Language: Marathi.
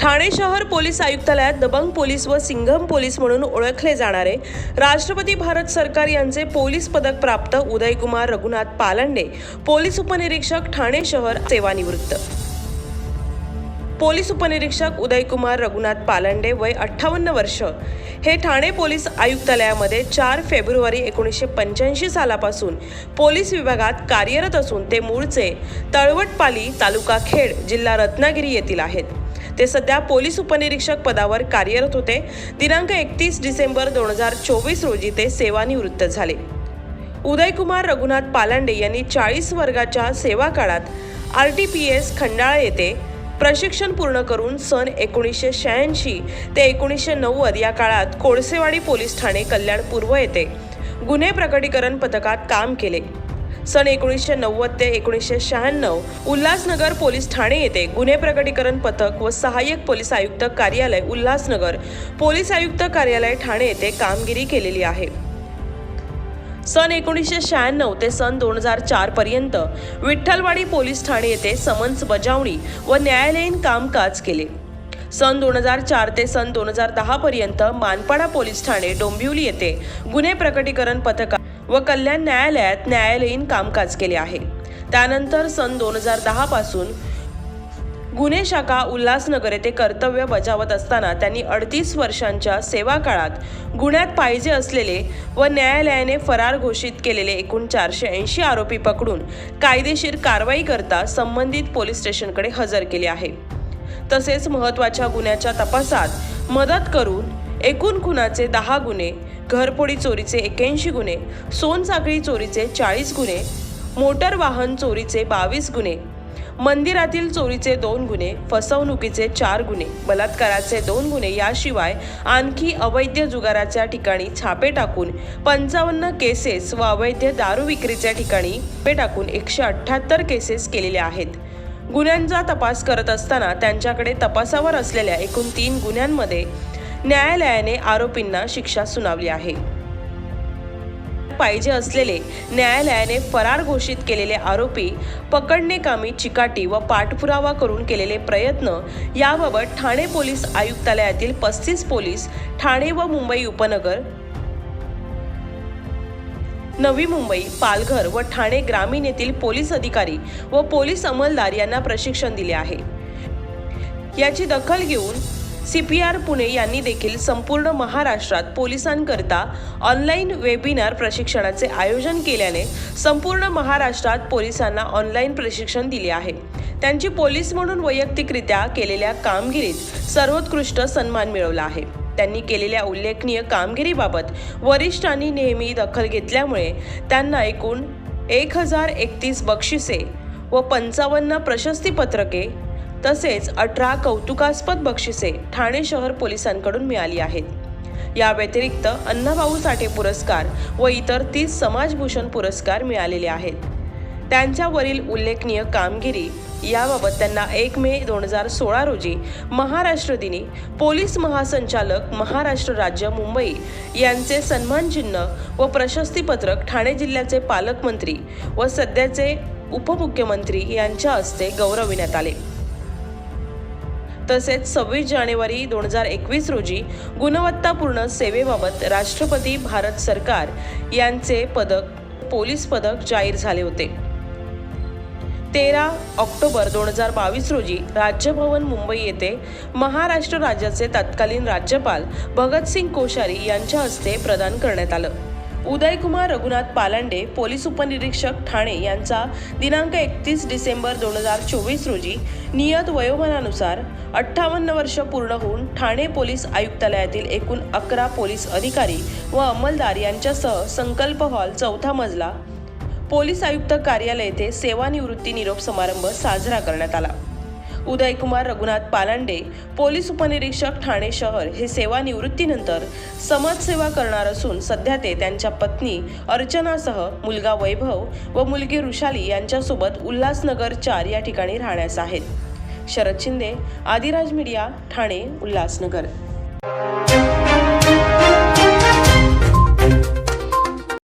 Thane शहर पोलीस आयुक्तालयात दबंग पोलीस व सिंघम पोलीस म्हणून ओळखले जाणारे राष्ट्रपती भारत सरकार यांचे पोलीस पदक प्राप्त उदयकुमार रघुनाथ पालंडे पोलीस उपनिरीक्षक ठाणे शहर सेवानिवृत्त. पोलीस उपनिरीक्षक उदयकुमार रघुनाथ पालंडे वय अठ्ठावन्न वर्ष. हे ठाणे पोलीस आयुक्तालयामध्ये चार फेब्रुवारी एकोणीसशे पंच्याऐंशी सालापासून पोलीस विभागात कार्यरत असून ते मूळचे तळवटपाली तालुका खेड जिल्हा रत्नागिरी येथील आहेत. ते सध्या पोलीस उपनिरीक्षक पदावर कार्यरत होते. दिनांक एकतीस डिसेंबर दोन हजार चोवीस रोजी ते सेवानिवृत्त झाले. उदयकुमार रघुनाथ पालांडे यांनी चाळीस वर्गाच्या सेवा काळात R T P S Khandala येथे प्रशिक्षण पूर्ण करून सन एकोणीसशे शहाऐंशी ते एकोणीसशे नव्वद या काळात कोळसेवाडी पोलीस ठाणे कल्याण पूर्व येथे गुन्हे प्रकटीकरण पथकात काम केले. सन एकोणीसशे नव्वद ते एकोणीसशे शहाण्णव उल्हासनगर पोलीस ठाणे येथे गुन्हे प्रकटीकरण पथक व सहाय्यक पोलीस आयुक्त कार्यालय उल्हासनगर पोलीस आयुक्त कार्यालय ठाणे येथे कामगिरी केलेली आहे. सन एकोणीसशे शहाण्णव ते सन दोन हजार चार पर्यंत विठ्ठलवाडी पोलीस ठाणे येथे समन्स बजावणी व न्यायालयीन कामकाज केले. सन दोन हजार चार ते सन दोन हजार दहा पर्यंत मानपाडा पोलीस ठाणे डोंबिवली येथे गुन्हे प्रकटीकरण पथका व कल्याण न्यायालयात न्यायालयीन कामकाज केले आहे. त्यानंतर सन दोन हजार दहा पासून गुन्हे शाखा उल्हासनगर येथे कर्तव्य बजावत असताना त्यांनी अडतीस वर्षांच्या सेवा काळात गुन्ह्यात पाहिजे असलेले व न्यायालयाने फरार घोषित केलेले एकूण चारशे ऐंशी आरोपी पकडून कायदेशीर कारवाई करता संबंधित पोलीस स्टेशनकडे हजर केले आहे. तसेच महत्त्वाच्या गुन्ह्याच्या तपासात मदत करून एकूण खुनाचे दहा गुन्हे घरपोडी चोरीचे एक्याऐंशी गुन्हे सोनसाखळी चोरीचे चाळीस गुन्हे मोटर वाहन चोरीचे बावीस गुन्हे मंदिरातील चोरीचे दोन गुन्हे फसवणुकीचे चार गुन्हे बलात्काराचे दोन गुन्हे याशिवाय आणखी अवैध जुगाराच्या ठिकाणी छापे टाकून पंचावन्न केसेस व अवैध दारू विक्रीच्या ठिकाणी छापे टाकून एकशे अठ्ठ्याहत्तर केसेस केलेल्या आहेत. गुन्ह्यांचा तपास करत असताना त्यांच्याकडे तपासावर असलेल्या एकूण तीन गुन्ह्यांमध्ये न्यायालयाने आरोपींना शिक्षा सुनावली आहे. पाहिजे असलेले न्यायालयाने फरार घोषित केलेले आरोपी पकडणे कामी चिकाटी व पाठपुरावा करून केलेले प्रयत्न याबाबत ठाणे पोलीस आयुक्तालयातील पस्तीस पोलीस ठाणे व मुंबई उपनगर नवी मुंबई पालघर व ठाणे ग्रामीण येथील पोलीस अधिकारी व पोलीस अंमलदार यांना प्रशिक्षण दिले आहे. याची दखल घेऊन सी पी आर पुणे यांनी देखील संपूर्ण महाराष्ट्रात पोलिसांकरता ऑनलाईन वेबिनार प्रशिक्षणाचे आयोजन केल्याने संपूर्ण महाराष्ट्रात पोलिसांना ऑनलाईन प्रशिक्षण दिले आहे. त्यांची पोलीस म्हणून वैयक्तिकरित्या केलेल्या कामगिरीत सर्वोत्कृष्ट सन्मान मिळवला आहे. त्यांनी केलेल्या उल्लेखनीय कामगिरीबाबत वरिष्ठांनी नेहमी दखल घेतल्यामुळे त्यांना एकूण एक हजार एकतीस बक्षिसे व पंचावन्न प्रशस्तीपत्रके तसेच अठरा कौतुकास्पद बक्षिसे ठाणे शहर पोलिसांकडून मिळाली आहेत. या व्यतिरिक्त अण्णाभाऊ साठे पुरस्कार व इतर तीस समाजभूषण पुरस्कार मिळालेले आहेत. त्यांच्यावरील उल्लेखनीय कामगिरी याबाबत त्यांना एक मे दोन हजार सोळा रोजी महाराष्ट्र दिनी पोलीस महासंचालक महाराष्ट्र राज्य मुंबई यांचे सन्मानचिन्ह व प्रशस्तीपत्रक ठाणे जिल्ह्याचे पालकमंत्री व सध्याचे उपमुख्यमंत्री यांच्या हस्ते गौरविण्यात आले. तसेच सव्वीस जानेवारी दोन हजार एकवीस रोजी गुणवत्तापूर्ण सेवेबाबत राष्ट्रपती भारत सरकार यांचे पदक पोलीस पदक जाहीर झाले होते. तेरा ऑक्टोबर दोन हजार बावीस रोजी राज्यभवन मुंबई येथे महाराष्ट्र राज्याचे तत्कालीन राज्यपाल भगतसिंग कोश्यारी यांच्या हस्ते प्रदान करण्यात आलं. उदयकुमार रघुनाथ पालांडे पोलीस उपनिरीक्षक ठाणे यांचा दिनांक एकतीस डिसेंबर दोन हजार चोवीस रोजी नियत वयोमानानुसार अठ्ठावन्न वर्ष पूर्ण होऊन ठाणे पोलीस आयुक्तालयातील एकूण अकरा पोलीस अधिकारी व अंमलदार यांच्यासह संकल्प हॉल चौथा मजला पोलीस आयुक्त कार्यालय येथे सेवानिवृत्ती निरोप समारंभ साजरा करण्यात आला. उदयकुमार रघुनाथ पालांडे पोलीस उपनिरीक्षक ठाणे शहर हे सेवानिवृत्तीनंतर समाजसेवा करणार असून सध्या ते त्यांच्या पत्नी अर्चनासह मुलगा वैभव व मुलगी ऋषाली यांच्यासोबत उल्हासनगर चार या ठिकाणी राहण्यास आहेत. शरद शिंदे आदिराज मीडिया ठाणे उल्हासनगर.